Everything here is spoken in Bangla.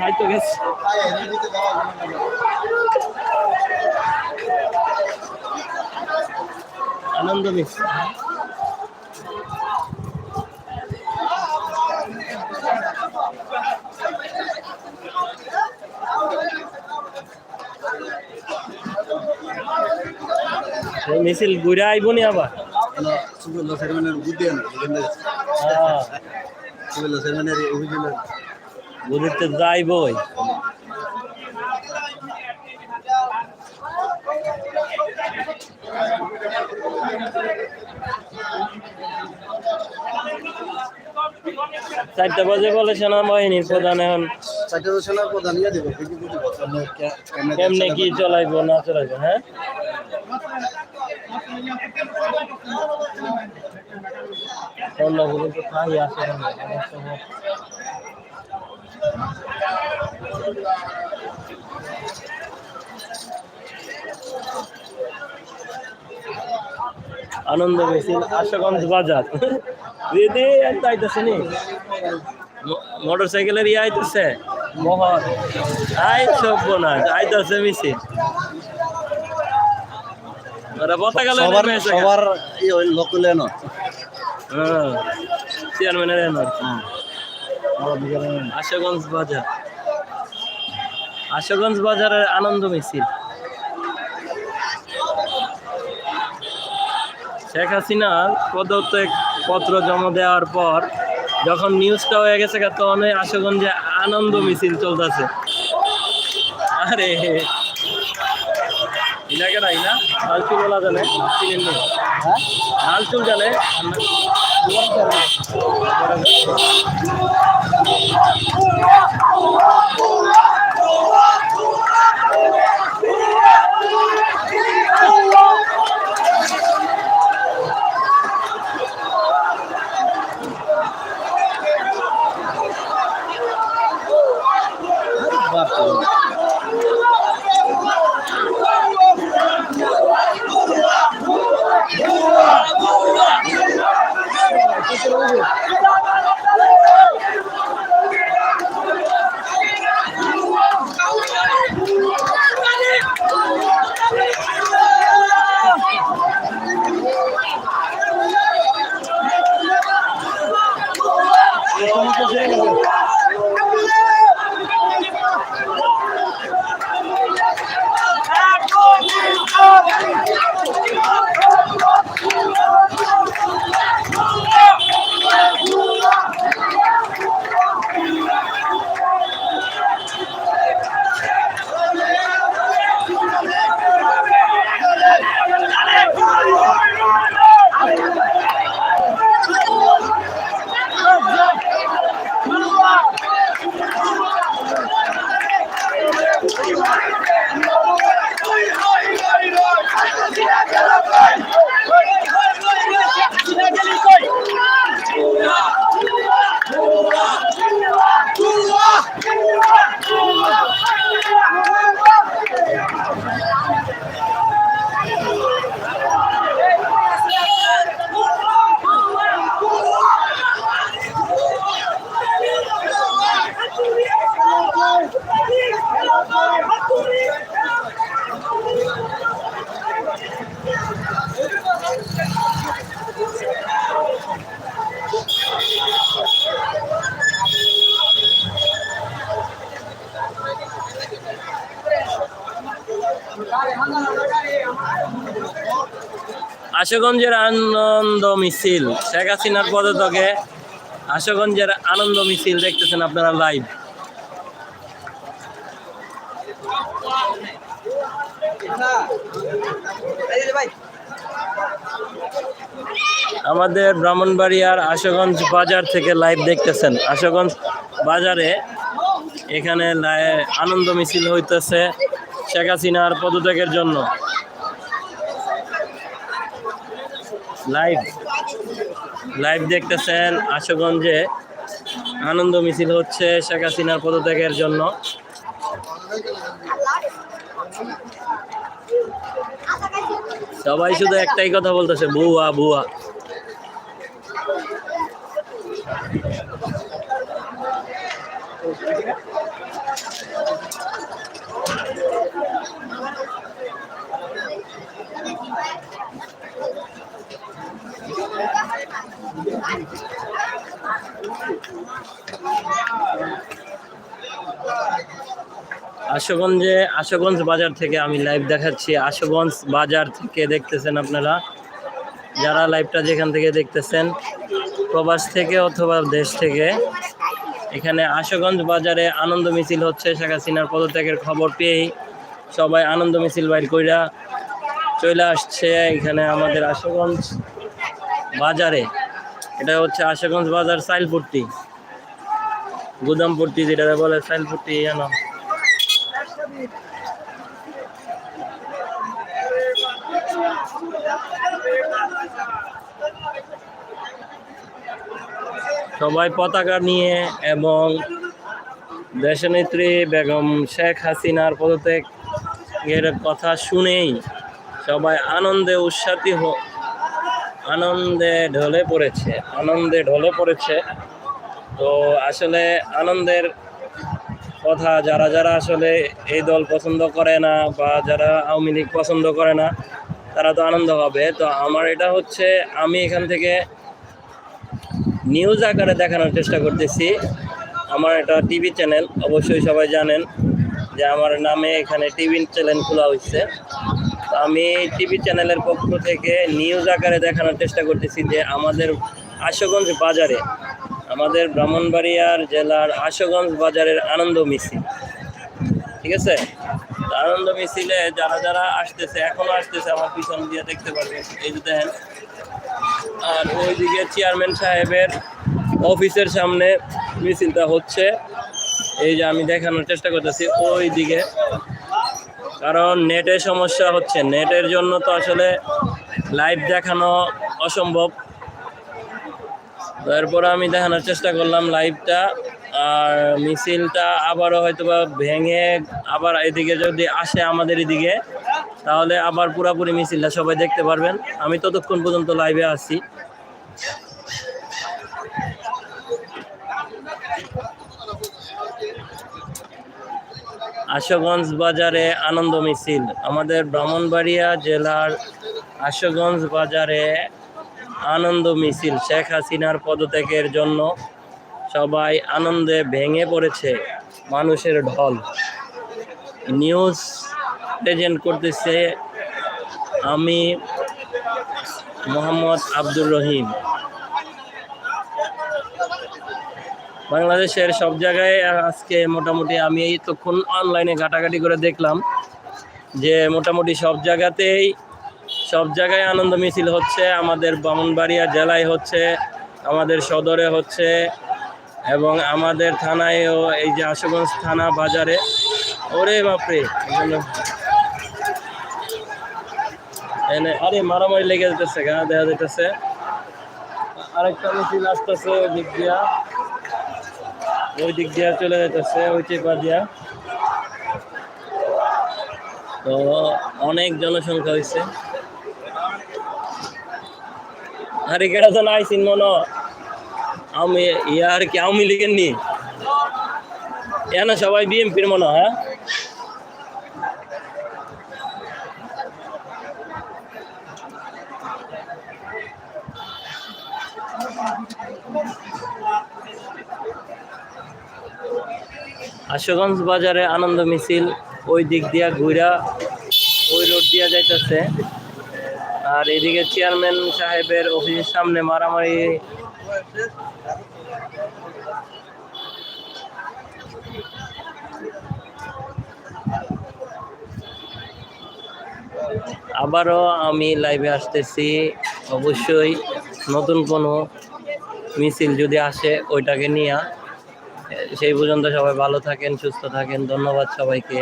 হয়তো গেছে আনন্দ মিস। মিছিল ঘুরে আইব নি আবার? ঘুরিতে যাইবই। চারটা বাজে বলে সেনাবাহিনীর প্রধান এখন। কেমনে কি চলাইবো না চলাইবো হ্যাঁ? কোনো তো খাই আসে। আনন্দ মিছিল আশাগঞ্জ বাজার। দিদি আইতেছে নি? মোটর সাইকেলের ইয়ে আইতেছে? মোহর আই সব আইতেছে মিছিল। সবার সবার লোকাল এনো হ্যাঁ চেয়ারম্যানের এনার আশাগঞ্জ বাজার। আশাগঞ্জ বাজারের আনন্দ মিছিল। শেখ হাসিনার পদত্যাগ পত্র জমা দেওয়ার পর যখন নিউজটা হয়ে গেছে তখন আশাগঞ্জে আনন্দ মিছিল চলতেছে। আরে ইনাকে নাই না? লালচুল ওলা জানে চিনেন নি? হ্যাঁ লালচুল জানে আশুগঞ্জের আনন্দ মিছিল। শেখ হাসিনার পদত্যাগে আশুগঞ্জের আনন্দ মিছিল দেখতেছেন আপনারা লাইভ আমাদের ব্রাহ্মণবাড়িয়ার আশুগঞ্জ বাজার থেকে লাইভ দেখতেছেন। আশুগঞ্জ বাজারে এখানে আনন্দ মিছিল হইতেছে শেখ হাসিনার পদত্যাগের জন্য। লাইভ লাইভ দেখতেছেন আশুগঞ্জে। আনন্দ মিছিল হচ্ছে শেখ হাসিনার পদত্যাগের জন্য। সবাই শুধু একটাই কথা বলতেছে, বুয়া বুয়া। আশুগঞ্জে, আশুগঞ্জ বাজার থেকে আমি লাইভ দেখাচ্ছি। আশুগঞ্জ বাজার থেকে দেখতেছেন আপনারা। যারা লাইভটা যেখান থেকে দেখতেছেন, প্রবাস থেকে অথবা দেশ থেকে, এখানে আশুগঞ্জ বাজারে আনন্দ মিছিল হচ্ছে। শেখ হাসিনার পদত্যাগের খবর পেয়েই সবাই আনন্দ মিছিল বাইর কইরা চলে আসছে এখানে আমাদের আশুগঞ্জ বাজারে। এটা হচ্ছে আশুগঞ্জ বাজার সাইলপুট্টি, গুদামপুট্টি যেটা বলে, সাইলপুট্টি, জানো? সবাই পতাকা নিয়ে এবং দেশনেত্রী বেগম শেখ হাসিনার পদত্যাগের কথা শুনেই সবাই আনন্দে উৎসাহিত হ- আনন্দে ঢলে পড়েছে, আনন্দে ঢলে পড়েছে। তো আসলে আনন্দের কথা, যারা যারা আসলে এই দল পছন্দ করে না বা যারা আওয়ামী লীগ পছন্দ করে না, তারা তো আনন্দ হবে তো আমার এটা হচ্ছে, আমি এখান থেকে নিউজ আকারে দেখানোর চেষ্টা করতেছি। আমার এটা টিভি চ্যানেল অবশ্যই সবাই জানেন যে আমার নামে এখানে টিভি চ্যানেল খোলা হয়েছে তো আমি টিভি চ্যানেলের পক্ষ থেকে নিউজ আকারে দেখানোর চেষ্টা করতেছি যে আমাদের আশুগঞ্জ বাজারে আমাদের ব্রাহ্মণবাড়িয়ার জেলার আশুগঞ্জ বাজারের আনন্দ মিছিল। ঠিক আছে? আনন্দ মিছিলে যারা যারা আসতেছে, এখনও আসতেছে আমার পিছন দিয়ে দেখতে পারবেন। এই যে দেখেন। আর ওইদিকে চেয়ারম্যান সাহেবের অফিসের সামনে মিছিলটা হচ্ছে। এই যে আমি দেখানোর চেষ্টা করতেছি ওই দিকে কারণ নেটের সমস্যা হচ্ছে। নেটের জন্য তো আসলে লাইভ দেখানো অসম্ভব। তারপর আমি দেখানোর চেষ্টা করলাম লাইভটা, আর মিছিলটা আবারও হয়তো বা ভেঙে আবার এদিকে যদি আসে আমাদের এদিকে, তাহলে আবার পুরাপুরি মিছিলটা সবাই দেখতে পারবেন। আমি ততক্ষণ পর্যন্ত লাইভে আছি। আশুগঞ্জ বাজারে আনন্দ মিছিল। আমাদের ব্রাহ্মণবাড়িয়া জেলার আশুগঞ্জ বাজারে আনন্দ মিছিল শেখ হাসিনার পদত্যাগের জন্য সবাই আনন্দে ভেঙে পড়েছে মানুষের ঢল। নিউজ প্রেজেন্ট করতেছে আমি মোহাম্মদ আব্দুর রহিম। বাংলাদেশের সব জায়গায় আজকে মোটামুটি আমি এই তখন অনলাইনে ঘাটাঘাটি করে দেখলাম যে মোটামুটি সব জায়গাতেই সব জায়গায় আনন্দ মিছিল হচ্ছে, আমাদের ব্রাহ্মণবাড়িয়া জেলায় হচ্ছে, আমাদের সদরে হচ্ছে এবং আমাদের থানায়ও এই যে আশুগঞ্জ থানা বাজারে। ওরে বাপরে আরে মারামারি লেগে যেতেছে গা দেখা যেতেছে আরেকটা মিছিল আসতেছে ওই দিক দিয়া। ওই দিক দিয়া চলে যেতেছে ওই চেপা দিয়া। তো অনেক জনসংখ্যা হয়েছে আরে কেটা তো নাইছিন মনে আমি ইয়ার কি আওয়ামী লীগের নি? এ না সবাই বিএমপির মনে হ্যাঁ? আশুগঞ্জ বাজারে আনন্দ মিছিল, ওই দিক দিয়া ঘুরা ওই রোড দিয়া যাইতেছে। আর এদিকে চেয়ারম্যান সাহেবের অফিসের সামনে মারামারি। আবারও আমি লাইভে আসতেছি। অবশ্যই নতুন কোনো মিছিল যদি আসে, ওইটাকে নিয়ে। সেই পর্যন্ত সবাই ভালো থাকেন, সুস্থ থাকেন। ধন্যবাদ সবাইকে।